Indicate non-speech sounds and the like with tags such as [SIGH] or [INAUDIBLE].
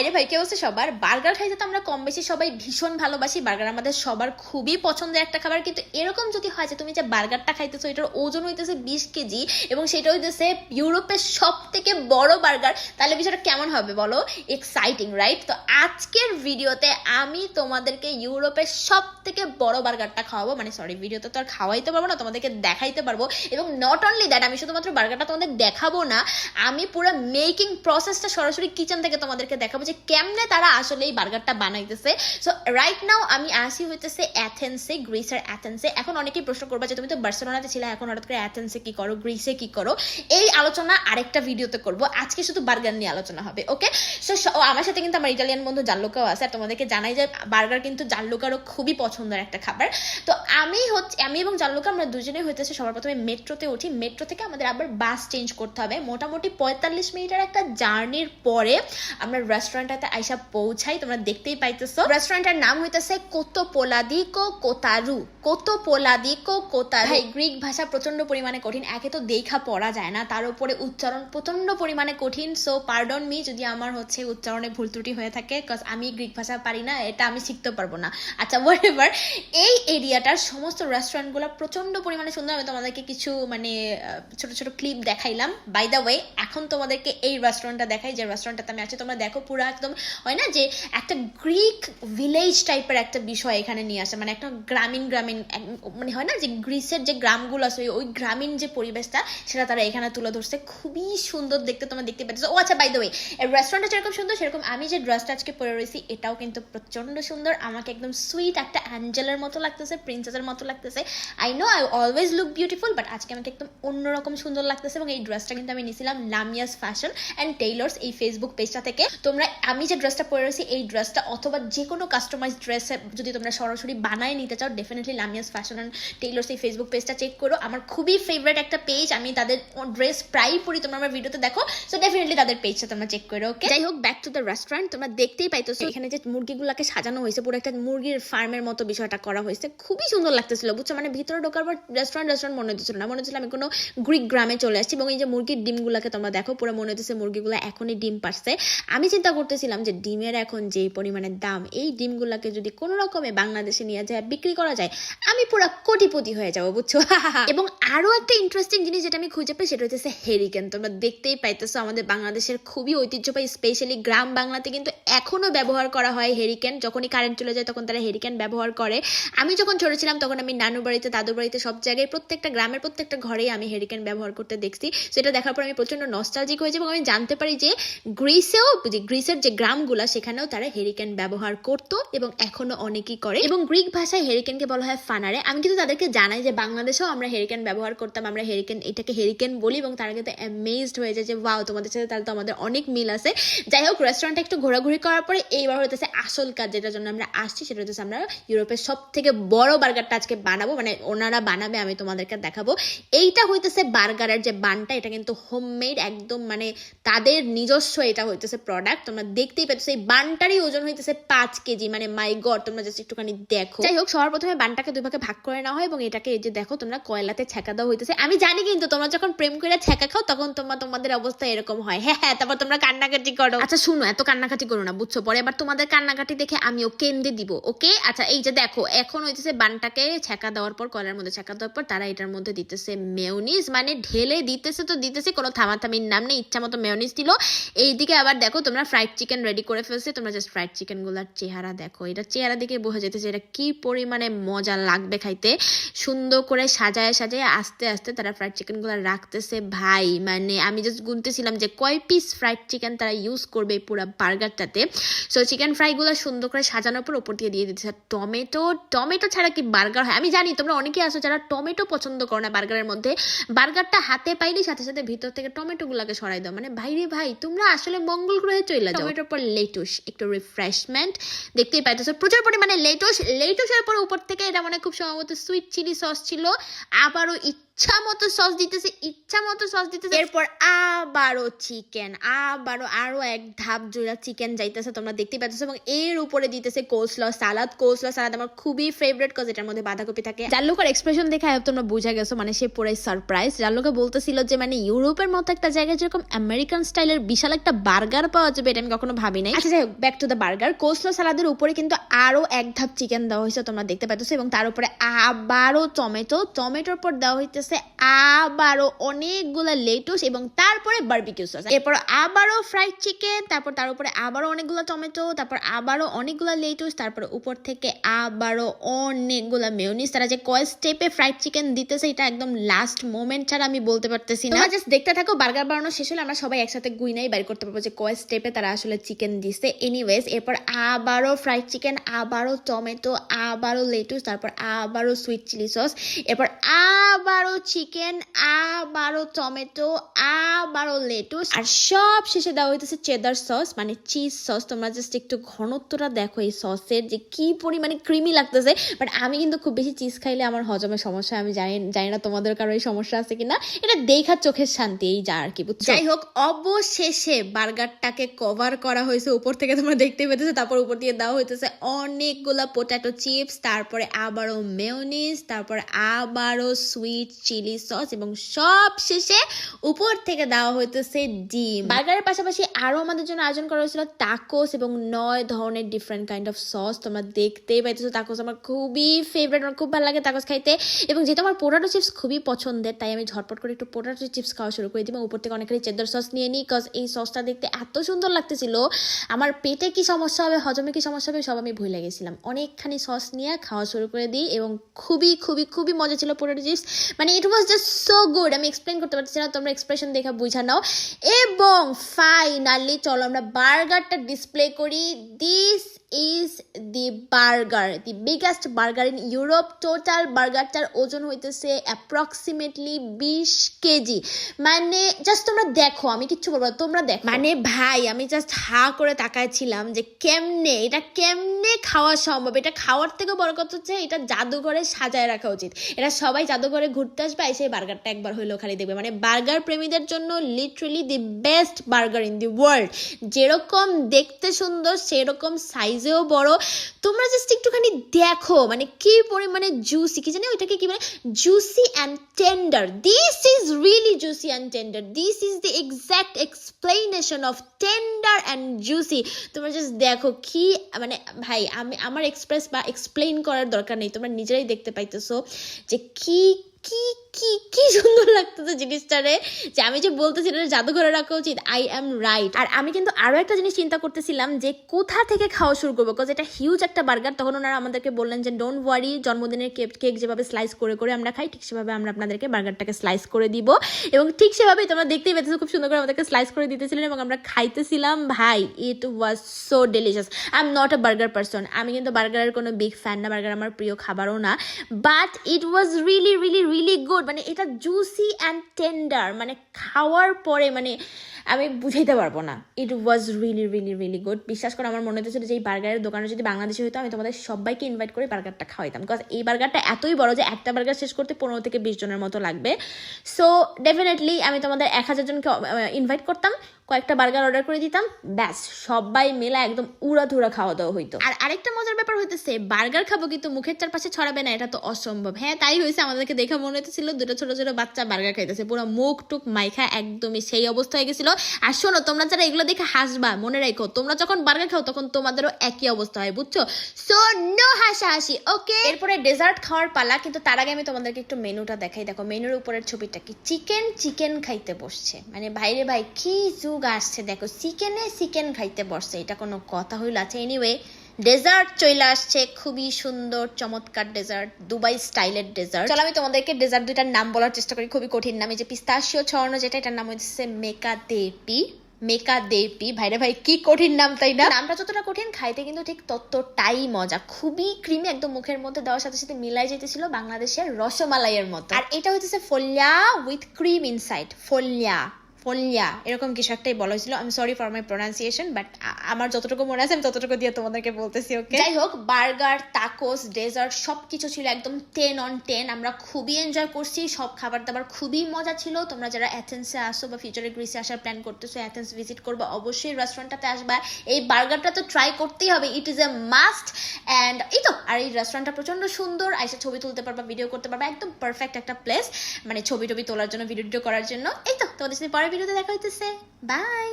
ভাইরে ভাই কেউ সবার? বার্গার খাইতে তো আমরা কম বেশি সবাই ভীষণ ভালোবাসি। বার্গার আমাদের সবার খুবই পছন্দের একটা খাবার। কিন্তু এরকম যদি হয় যে তুমি যে বার্গারটা খাইতেছো, এটার ওজন হইতেছে বিশ কেজি এবং সেটা হইতেছে ইউরোপের সব থেকে বড় বার্গার, তাহলে বিষয়টা কেমন হবে বলো? এক্সাইটিং রাইট তো আজকের ভিডিওতে আমি তোমাদেরকে ইউরোপের সব থেকে বড় বার্গারটা খাওয়াবো। মানে সরি ভিডিওতে তো আর খাওয়াইতে পারব না, তোমাদেরকে দেখাইতে পারব। এবং নট অনলি দ্যাট আমি শুধুমাত্র বার্গারটা তোমাদের দেখাবো না, আমি পুরো মেকিং প্রসেসটা সরাসরি কিচেন থেকে তোমাদেরকে দেখাবো যে কেমনে তারা আসলে এই বার্গারটা বানাইতেছে। সো রাইট নাও আমি আসি হইতেছে অ্যাথেন্সে গ্রিসের অ্যাথেন্সে এখন অনেকেই প্রশ্ন করবা যে, তুমি তো বার্সেলোনাতে ছিলে, এখন হঠাৎ করে অ্যাথেন্সে কি করো? গ্রিসে কি করো? এই আলোচনা আরেকটা ভিডিওতে করব। আজকে শুধু বার্গার নিয়ে আলোচনা হবে ওকে সো আমার সাথে কিন্তু আমার ইটালিয়ান বন্ধু জাল্লুকাও আছে। আর তোমাদেরকে জানাই যে, বার্গার কিন্তু জাল্লুকারও খুবই পছন্দের একটা খাবার। তো আমি হচ্ছে, আমি এবং জাল্লুকা আমরা দুজনেই হইতেছে সবার প্রথমে মেট্রোতে উঠি। মেট্রো থেকে আমাদের আবার বাস চেঞ্জ করতে হবে। মোটামুটি পঁয়তাল্লিশ মিনিটের একটা জার্নির পরে আমরা রেস্টুরেন্টটাতে আইসা পৌঁছাই, তোমরা দেখতেই পাইতেছো। রেস্টুরেন্টের নাম হইতেছে কোতো পোলাদিকো কোতারু। কোতো পোলাদিকো কোতারু। ভাই গ্রিক ভাষা প্রচণ্ড পরিমাণে কঠিন। একে তো দেখা পড়া যায় না। তার উপরে উচ্চারণ প্রচণ্ড পরিমাণে কঠিন। সো পার্ডন মি যদি আমার হচ্ছে উচ্চারণে ভুল ত্রুটি হয়ে থাকে কজ আমি গ্রিক ভাষা পারি না, এটা আমি শিখতে পারব না। আচ্ছা এভার এই এরিয়াটার সমস্ত রেস্টুরেন্টগুলো প্রচণ্ড পরিমাণে সুন্দর। আমি তোমাদেরকে কিছু মানে ছোট ছোট ক্লিপ দেখাইলাম। বাই দ্য ওয়ে এখন তোমাদেরকে এই রেস্টুরেন্টটা দেখাই। যে রেস্টুরেন্টটাতে আমি আছি, তোমরা দেখো পুরো একদম হয় না যে একটা গ্রিক ভিলেজ টাইপের একটা বিষয় এখানে নিয়ে আসে। মানে একটা গ্রামীণ গ্রামীণ মানে হয় না যে গ্রিসের যে গ্রামগুলো আছে, ওই গ্রামীণ যে পরিবেশটা, সেটা তারা এখানে তুলে ধরছে। খুবই সুন্দর দেখতে তোমরা দেখতে পাচ্ছ। ও আচ্ছা বাই দ্য ওয়ে রেস্টুরেন্টটা যেরকম সুন্দর, সেরকম আমি যে ড্রেসটা আজকে পরে রয়েছি, এটাও কিন্তু প্রচণ্ড সুন্দর। আমাকে একদম সুইট একটা অ্যাঞ্জেলের মতো লাগতেছে প্রিন্সেসের মতো লাগতেছে। I know I always look beautiful but আজকে আমাকে একদম অন্যরকম সুন্দর লাগতেছে এবং এই ড্রেসটা কিন্তু আমি নিয়েছিলাম লামিয়াস ফ্যাশন অ্যান্ড টেইলর্স এই ফেসবুক পেজটা থেকে। তোমরা আমি যে ড্রেসটা পরে রয়েছি এই ড্রেসটা অথবা যে কোনো কাস্টমাইজ ড্রেস যদি তোমরা সরাসরি বানায় নিতে চাও definitely Lamia's fashion and tailors এই ফেসবুক পেজটা চেক করো। আমার খুবই ফেভারিট একটা পেজ আমি তাদের ড্রেস প্রায় পরি তোমরা আমার ভিডিওতে দেখো। সো ডেফিনেটলি তাদের পেজটা তোমরা চেক করো ওকে যাই হোক ব্যাক টু দ্য রেস্টুরেন্ট তোমরা দেখতেই পাইতেছো এখানে যে মুরগিগুলোকে সাজানো হয়েছে পুরো একটা মুরগির ফার্মের মতো বিষয়টা করা হয়েছে। খুবই সুন্দর লাগতেছিল বুঝছ? মানে ভিতরে ঢোকার পর রেস্টুরেন্ট রেস্টুরেন্ট মনে হচ্ছিল না। মনে হচ্ছিল আমি কোনো গ্রিক গ্রামে চলে আসছি এবং এই যে মুরগির ডিমগুলোকে তোমরা দেখো পুরো মনে হচ্ছে মুরগিগুলো এখনই ডিম পারছে। আমি চিন্তা করতেছিলাম যে ডিমের এখন যে পরিমাণে দাম, এই ডিমগুলোকে যদি কোনো রকমে বাংলাদেশে নিয়ে যায়, বিক্রি করা যায়, আমি পুরো কোটিপতি হয়ে যাব, বুঝছ? [LAUGHS] এবং আরও একটা ইন্টারেস্টিং জিনিস যেটা আমি খুঁজে পাই, সেটা হচ্ছে হেরিকেন তোমরা দেখতেই পাইতেছো আমাদের বাংলাদেশের খুবই ঐতিহ্যবাহী স্পেশালি গ্রাম বাংলাতে কিন্তু এখনও ব্যবহার করা হয় হেরিকেন যখনই কারেন্ট চলে যায়, তখন তারা হেরিকেন ব্যবহার করে। আমি যখন ছোট ছিলাম, তখন আমি নানুর বাড়িতে, দাদুর বাড়িতে সব জায়গায় প্রত্যেকটা গ্রামের প্রত্যেকটা ঘরেই আমি হেরিকেন ব্যবহার করতে দেখছি। সেটা দেখার পর আমি প্রচণ্ড নস্টালজিক হয়েছে এবং আমি জানতে পারি যে গ্রিসেও যে গ্রিসের যে গ্রামগুলো, সেখানেও তারা হেরিকেন ব্যবহার করতো এবং এখনও অনেকেই করে। এবং গ্রিক ভাষায় হেরিকেনকে বলা হয় ফানারে আমি কিন্তু তাদেরকে জানাই যে বাংলাদেশেও আমরা হেরিকেন ব্যবহার করতাম, আমরা হেরিকেন এটাকে হেরিকেন বলি এবং তারা কিন্তু অ্যামেজড হয়ে যায় যে ওয়াও তোমাদের সাথে তাহলে তো আমাদের অনেক মিল আছে। যাই হোক রেস্টুরেন্টে একটু ঘোরাঘুরি করার পরে এইবার হইতেছে আসল কাজ, যেটার জন্য আমরা আসছি, সেটা হচ্ছে আমরা ইউরোপের সব থেকে বড় বার্গারটা আজকে বানাবো। মানে ওনারা বানাবে, আমি তোমাদেরকে দেখাবো। এইটা হইতেছে বার্গারের যে বানটা, এটা কিন্তু হোমমেড একদম মানে তাদের নিজস্ব এটা হইতেছে প্রোডাক্ট তোমরা দেখতেই পাচ্ছ এই বানটারই ওজন হইতেছে পাঁচ কেজি। মানে মাই গড তোমরা জাস্ট একটুখানি দেখো। যাই হোক সবার প্রথমে বানটাকে দুই ভাগে ভাগ করে নেওয়া হয় এবং এটাকে এই যে দেখো, তোমরা কয়লাতে ছেঁকা দেওয়া হইতেছে। আমি জানি কিন্তু, তোমরা যখন প্রেম করে ছেঁকা খাও, তখন তোমার তোমাদের অবস্থা এরকম হয়। হ্যাঁ হ্যাঁ তারপর তোমরা কান্নাকাটি করো। আচ্ছা শুনো, এত কান্নাকাটি করো না, বুঝছ? পরে এবার তোমাদের কান্নাকাটি দেখে আমিও কেন্দ্রে দিব, ওকে? আচ্ছা এই যে দেখো, এখন হইতেছে বানটাকে ছেঁকা দেওয়ার পর কলার মধ্যে ছেঁকা দেওয়ার পর, তারা এটার মধ্যে দিতেছে মেয়নিজ মানে ঢেলে দিতেছে তো দিতেছে, কোনো থামাথামির নাম নেই ইচ্ছা মতো মেয়নিজ দিল। এইদিকে আবার দেখো, তোমরা ফ্রাইড চিকেন রেডি করে ফেলছে, তোমরা জাস্ট ফ্রাইড চিকেনগুলার চেহারা দেখো। এটা চেহারা দিকে বোঝা যেতেছে এটা কি পরিমাণে মজা লাগবে খাইতে। সুন্দর করে সাজায় সাজায় আস্তে আস্তে তারা ফ্রাইড চিকেনগুলা রাখতেছে। ভাই মানে আমি জাস্ট গুনতেছিলাম যে কয় পিস ফ্রাইড চিকেন তারা ইউজ করবে পুরো বার্গারটাতে। সো চিকেন ফ্রাইগুলো সুন্দর করে সাজানোর পর উপর দিয়ে দিয়ে দিতেছে। টমেটো টমেটো ছাড়া কি বার্গার হয়? আমি জানি, তোমরা অনেকেই আছো যারা টমেটো পছন্দ করো না বার্গারের মধ্যে। বার্গারটা হাতে পাইলেই সাথে সাথে ভিতর থেকে টমেটো গুলাকে সরাই দাও। মানে ভাইরে ভাই, তোমরা আসলে মঙ্গল গ্রহে চলে টমেটোর পর লেটুস, একটু রিফ্রেশমেন্ট দেখতেই পাইতেছো, প্রচুর পরিমাণে লেটুস। লেটুসের পর উপর থেকে এটা মানে খুব সম্ভবত সুইট চিলি সস ছিল। আবারও ইচ্ছা মতো সস দিতেছে, ইচ্ছা মতো সস দিতেছে। এরপর আবারও চিকেন আবারও আরও এক ধাপ জোড়া চিকেন যাইতেছে, তোমরা দেখতে পাচ্ছ এবং এর উপরে দিতেছে কোসল সালাদ কোসল সালাদ আমার খুবই ফেভারিট কজ এটার মধ্যে বাঁধাকপি থাকে। জাল্লুকার এক্সপ্রেশন দেখে আয়ব তোমরা বুঝা গেছো মানে সে পুরাই সারপ্রাইজ জাল্লুকা বলতেছিল যে মানে ইউরোপের মতো একটা জায়গায় যেরকম আমেরিকান স্টাইলের বিশাল একটা বার্গার পাওয়া যাবে, এটা আমি কখনো ভাবি নাই। আচ্ছা যাই হোক back to the burger coleslaw সালাদের উপরে কিন্তু আরও এক ধাপ চিকেন দেওয়া হয়েছে, তোমরা দেখতে পাচ্ছ এবং তার উপরে আবারও টমেটো টমেটোর পর দেওয়া হইতেছে আবারও অনেকগুলো লেটুস এবং তারপরে বারবিকিউ সস। এরপর আবারও ফ্রাইড চিকেন, তারপর তার উপরে আবারও অনেকগুলো টমেটো, তারপর আবারও অনেকগুলো লেটুস, তারপর উপর থেকে আবারও অনেকগুলো মেয়নিস তারা যে কয় স্টেপে ফ্রাইড চিকেন দিতেছে, এটা একদম লাস্ট মোমেন্ট ছাড়া আমি বলতে পারতেছি না। জাস্ট দেখতে থাকো, বার্গার বানানো শেষ হলে আমরা সবাই একসাথে গুইনাই বাইর করতে পারব যে কয় স্টেপে তারা আসলে চিকেন দিছে। এনিওয়েজ এরপর আবারও ফ্রাইড চিকেন, আবারও টমেটো, আবারও লেটুস, তারপর আবারও সুইট চিলি সস এরপর আবারও চিকেন আবারও টমেটো আবারও লেটুস। আর সব শেষে দেওয়া হইতেছে চেদার সস মানে চিজ সস তোমরা জাস্ট একটু ঘনত্বটা দেখো এই সসের যে কি পরিমাণে ক্রিমি লাগতেছে। বাট আমি কিন্তু খুব বেশি চিজ খাইলে আমার হজমের সমস্যা, আমি জানি জানি না তোমাদের কারও এই সমস্যা আছে কিনা। এটা দেখার চোখের শান্তি, এই যা আর কি, বুঝছ? যাই হোক, অবশেষে বার্গারটাকে কভার করা হয়েছে। উপর থেকে তোমরা দেখতে পেতেছো, তারপর উপর দিয়ে দেওয়া হইতেছে অনেকগুলা পোটাটো চিপস তারপরে আবারও মেয়োনিজ তারপর আবারও সুইট চিলি সস এবং সব শেষে উপর থেকে দেওয়া হইতেছে ডিম। বার্গারের পাশাপাশি আরও আমাদের জন্য আয়োজন করা হয়েছিল টাকোস এবং নয় ধরনের ডিফারেন্ট কাইন্ড অফ সস তোমরা দেখতেই পাইতেছো টাকোস আমার খুবই ফেভারিট আমার খুব ভালো লাগে টাকোস খাইতে। এবং যেহেতু আমার পোটাটো চিপস খুবই পছন্দের, তাই আমি ঝটপট করে একটু পোটাটো চিপস খাওয়া শুরু করে দিই এবং উপর থেকে অনেকখানি চেদ্দর সস নিয়ে নিই কজ এই সসটা দেখতে এত সুন্দর লাগতেছিল। আমার পেটে কি সমস্যা হবে, হজমে কি সমস্যা হবে, সব আমি ভুলে গেছিলাম। অনেকখানি সস নিয়ে খাওয়া শুরু করে দিই এবং খুবই খুবই খুবই মজা ছিল পোটাটো চিপস মানে it was just so good আমি এক্সপ্লেন করতে পারছি না, তোমরা এক্সপ্রেশন দেখে বুঝা নাও। এবং ফাইনালি চলো আমরা বার্গারটা ডিসপ্লে করি। This is the burger the biggest burger in Europe total বার্গারটার ওজন হইতেছে অ্যাপ্রক্সিমেটলি বিশ কেজি। মানে জাস্ট তোমরা দেখো, আমি কিচ্ছু বলব তোমরা দেখো। মানে ভাই, আমি জাস্ট হা করে তাকাইছিলাম যে কেমনে, এটা কেমনে খাওয়া সম্ভব? এটা খাওয়ার থেকে বড় কথা হচ্ছে এটা জাদুঘরে সাজায় রাখা উচিত। এটা সবাই জাদুঘরে ঘুরতে আসবে, এসে বার্গারটা একবার হইলেও খালি দেখবে। মানে বার্গার প্রেমীদের জন্য literally the best burger in the world যেরকম দেখতে সুন্দর, সেরকম সাইজেও বড়। তোমরা জাস্ট একটুখানি দেখো মানে কি পরিমাণে জুসি কি জানি ওইটাকে কি বলে? Juicy and tender this is really juicy and tender this is the exact explanation of tender and juicy তোমরা জাস্ট দেখো কি মানে ভাই, আমি, আমার এক্সপ্রেস বা এক্সপ্লেইন করার দরকার নেই। তোমরা নিজেরাই দেখতে পাইতেছো যে কি কি কি কি সুন্দর লাগতেছে জিনিসটারে, যে আমি যে বলতেছি এটা জাদুঘরে রাখা উচিত আই অ্যাম রাইট আর আমি কিন্তু আরও একটা জিনিস চিন্তা করতেছিলাম যে কোথা থেকে খাওয়া শুরু করব বিকজ এটা হিউজ একটা বার্গার তখন ওনারা আমাদেরকে বললেন যে ডোন্ট ওয়ারি জন্মদিনের কেক কেক যেভাবে স্লাইস করে করে আমরা খাই, ঠিক সেভাবে আমরা আপনাদেরকে বার্গারটাকে স্লাইস করে দিব। এবং ঠিক সেভাবেই তোমরা দেখতেই পেতেছো, খুব সুন্দর করে আমাদেরকে স্লাইস করে দিতেছিলেন এবং আমরা খাইতেছিলাম। ভাই it was so delicious I am not a burger person আমি কিন্তু বার্গারের কোনো বিগ ফ্যান না বার্গার আমার প্রিয় খাবারও না। But it was really really really good মানে এটা জুসি অ্যান্ড টেন্ডার মানে খাওয়ার পরে মানে আমি বুঝাইতে পারব না। It was really really really good বিশ্বাস করে আমার মনে হতেছিল যে এই বার্গারের দোকানে যদি বাংলাদেশে হতো আমি তোমাদের সবাইকে ইনভাইট করে বার্গারটা খাওয়াইতাম। বিকজ এই বার্গারটা এতই বড় যে একটা বার্গার শেষ করতে পনেরো থেকে বিশ জনের মতো লাগবে। সো ডেফিনেটলি আমি তোমাদের এক হাজার জনকে ইনভাইট করতাম। কয়েকটা বার্গার অর্ডার করে দিতাম ব্যাস সবাই মেলা একদম উড়া উড়াধুরা খাওয়া দাওয়া হইতো। আর আরেকটা মজার ব্যাপার হইতেছে বার্গার খাব কিন্তু মুখের চারপাশে ছড়াবে না এটা তো অসম্ভব। হ্যাঁ তাই হয়েছে আমাদেরকে দেখে মনে হইতেছিল দুটো ছোট ছোট বাচ্চা বার্গার খাইতেছে পুরো মুখ টুক মাইখা একদমই সেই অবস্থা হয়ে গেছিল। আর শোনো তোমরা যারা এগুলো দেখে হাসবা মনে রাখো তোমরা যখন বার্গার খাও তখন তোমাদেরও একই অবস্থা হয় বুঝছ? সো নো হাসাহাসি ওকে এরপরে ডেজার্ট খাওয়ার পালা কিন্তু তার আগে আমি তোমাদেরকে একটু মেনুটা দেখাই। দেখো মেনুর উপরের ছবিটা কি? চিকেন চিকেন খাইতে বসছে। মানে ভাইরে ভাই কি যুগ আসছে দেখো চিকেনে চিকেন খাইতে বসছে এটা কোনো কথা হইল আছে। এনিওয়ে ডেজার্ট চলে আসছে খুবই সুন্দর চমৎকার ডেজার্ট দুবাই স্টাইলের ডেজার্ট চলো আমি তোমাদেরকে ডেজার্ট দুইটার নাম বলার চেষ্টা করি খুবই কঠিন নাম। এই যে পিস্তাশিও ছড়ানো যেটা এটার নাম হচ্ছে মেকা দেপি মেকা দেপি ভাইরে ভাই কি কঠিন নাম তাই না? নামটা যতটা কঠিন খাইতে কিন্তু ঠিক ততটাই মজা। খুবই ক্রিমি একদম মুখের মধ্যে দেওয়ার সাথে সাথে মিলাই যেতেছিল বাংলাদেশের রসমালাইয়ের মতো। আর এটা হচ্ছে ফলিয়া উইথ ক্রিম ইনসাইড ফলিয়া ফলিয়া এরকম কিছু একটাই বলা হয়েছিল। আমি sorry for my pronunciation but আমার যতটুকু মনে আছে, আমি ততটুকু দিয়ে তোমাদেরকে বলতেছি ওকে যাই হোক, বার্গার, তাকোস, ডেজার্ট সব কিছু ছিল একদম টেন অন টেন আমরা খুবই এনজয় করছি, সব খাবার দাবার খুবই মজা ছিল। তোমরা যারা অ্যাথেন্সে আসো বা ফিউচারে গ্রিসে আসার প্ল্যান করতেছো অ্যাথেন্স ভিজিট করব, অবশ্যই রেস্টুরেন্টটাতে আসবা। এই বার্গারটা তো ট্রাই করতেই হবে it is a must and এই তো, আর এই রেস্টুরেন্টটা প্রচণ্ড সুন্দর আইসা ছবি তুলতে পারবা ভিডিও করতে পারবা, একদম পারফেক্ট একটা প্লেস মানে ছবি টবি তোলার জন্য ভিডিও করার জন্য। এই তো, তোমাদের সাথে পরের ভিডিওতে দেখা হইতেছে। বাই